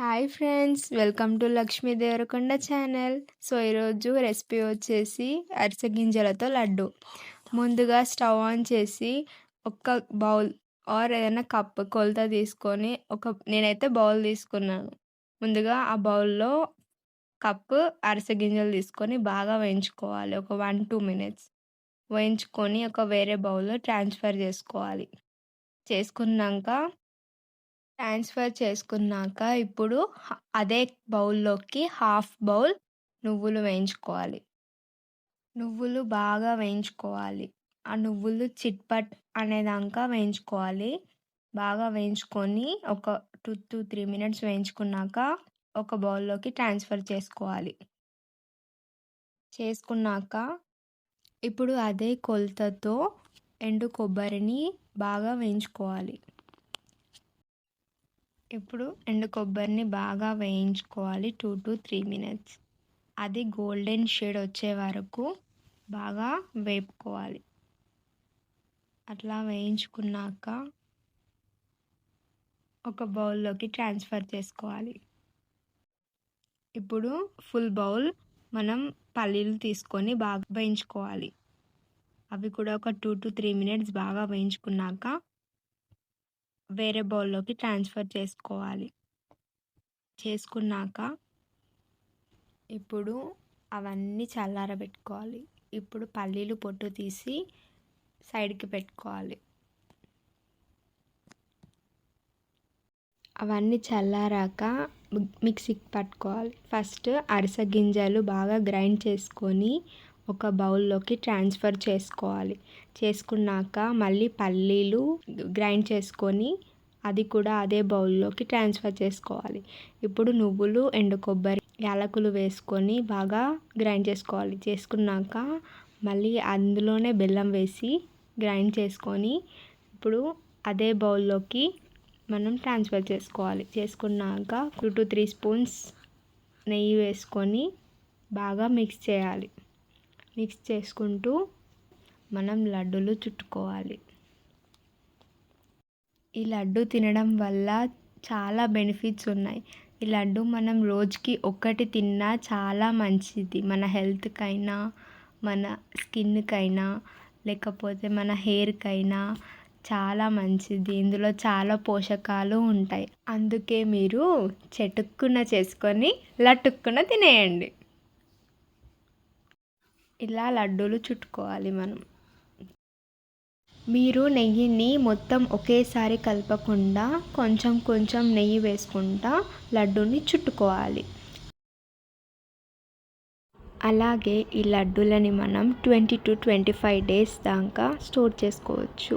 Hi friends welcome to Lakshmi Devarakonda channel. So ఈరోజు recipe వచ్చేసి అరిసె గింజలతో లడ్డు. ముందుగా స్టవ్ ఆన్ చేసి ఒక బౌల్ ఆర్ ఏదైనా కప్ కొలత తీసుకొని ఒక నేనైతే బౌల్ తీసుకున్నాను. ముందుగా ఆ బౌల్లో కప్పు అరిసె గింజలు తీసుకొని బాగా వేయించుకోవాలి. ఒక వన్ టూ మినిట్స్ వేయించుకొని ఒక వేరే బౌల్లో ట్రాన్స్ఫర్ చేసుకోవాలి. చేసుకున్నాక ట్రాన్స్ఫర్ చేసుకున్నాక ఇప్పుడు అదే బౌల్లోకి హాఫ్ బౌల్ నువ్వులు వేయించుకోవాలి. నువ్వులు బాగా వేయించుకోవాలి. ఆ నువ్వులు చిట్పట్ అనేదాకా వేయించుకోవాలి. బాగా వేయించుకొని ఒక టూ టూ త్రీ మినిట్స్ వేయించుకున్నాక ఒక బౌల్లోకి ట్రాన్స్ఫర్ చేసుకోవాలి. చేసుకున్నాక ఇప్పుడు అదే కొలతతో ఎండు కొబ్బరిని బాగా వేయించుకోవాలి. ఇప్పుడు ఎండు కొబ్బరిని బాగా వేయించుకోవాలి టూ టు త్రీ మినిట్స్. అది గోల్డెన్ షేడ్ వచ్చే వరకు బాగా వేపుకోవాలి. అట్లా వేయించుకున్నాక ఒక బౌల్లోకి ట్రాన్స్ఫర్ చేసుకోవాలి. ఇప్పుడు ఫుల్ బౌల్ మనం పల్లీలు తీసుకొని బాగా వేయించుకోవాలి. అవి కూడా ఒక టూ టు త్రీ మినిట్స్ బాగా వేయించుకున్నాక వేరే బౌల్లోకి ట్రాన్స్ఫర్ చేసుకోవాలి. చేసుకున్నాక ఇప్పుడు అవన్నీ చల్లారబెట్టుకోవాలి. ఇప్పుడు పల్లీలు పొట్టు తీసి సైడ్కి పెట్టుకోవాలి. అవన్నీ చల్లారాక మిక్సీకి పట్టుకోవాలి. ఫస్ట్ అరిసె గింజలు బాగా గ్రైండ్ చేసుకొని ఒక బౌల్లోకి ట్రాన్స్ఫర్ చేసుకోవాలి. చేసుకున్నాక మళ్ళీ పల్లీలు గ్రైండ్ చేసుకొని అది కూడా అదే బౌల్లోకి ట్రాన్స్ఫర్ చేసుకోవాలి. ఇప్పుడు నువ్వులు ఎండు కొబ్బరి యాలకులు వేసుకొని బాగా గ్రైండ్ చేసుకోవాలి. చేసుకున్నాక మళ్ళీ అందులోనే బెల్లం వేసి గ్రైండ్ చేసుకొని ఇప్పుడు అదే బౌల్లోకి మనం ట్రాన్స్ఫర్ చేసుకోవాలి. చేసుకున్నాక టూ టు త్రీ స్పూన్స్ నెయ్యి వేసుకొని బాగా మిక్స్ చేయాలి. మిక్స్ చేసుకుంటూ మనం లడ్డూలు చుట్టుకోవాలి. ఈ లడ్డు తినడం వల్ల చాలా బెనిఫిట్స్ ఉన్నాయి. ఈ లడ్డు మనం రోజుకి ఒక్కటి తిన్నా చాలా మంచిది. మన హెల్త్కైనా మన స్కిన్కైనా లేకపోతే మన హెయిర్కైనా చాలా మంచిది. ఇందులో చాలా పోషకాలు ఉంటాయి. అందుకే మీరు చెటుక్కున చేసుకొని లటుక్కున తినేయండి. ఇలా లడ్డూలు చుట్టుకోవాలి మనం. మీరు నెయ్యిని మొత్తం ఒకేసారి కలపకుండా కొంచెం కొంచెం నెయ్యి వేసుకుంటా లడ్డూని చుట్టుకోవాలి. అలాగే ఈ లడ్డూలని మనం twenty to twenty five days దాకా స్టోర్ చేసుకోవచ్చు.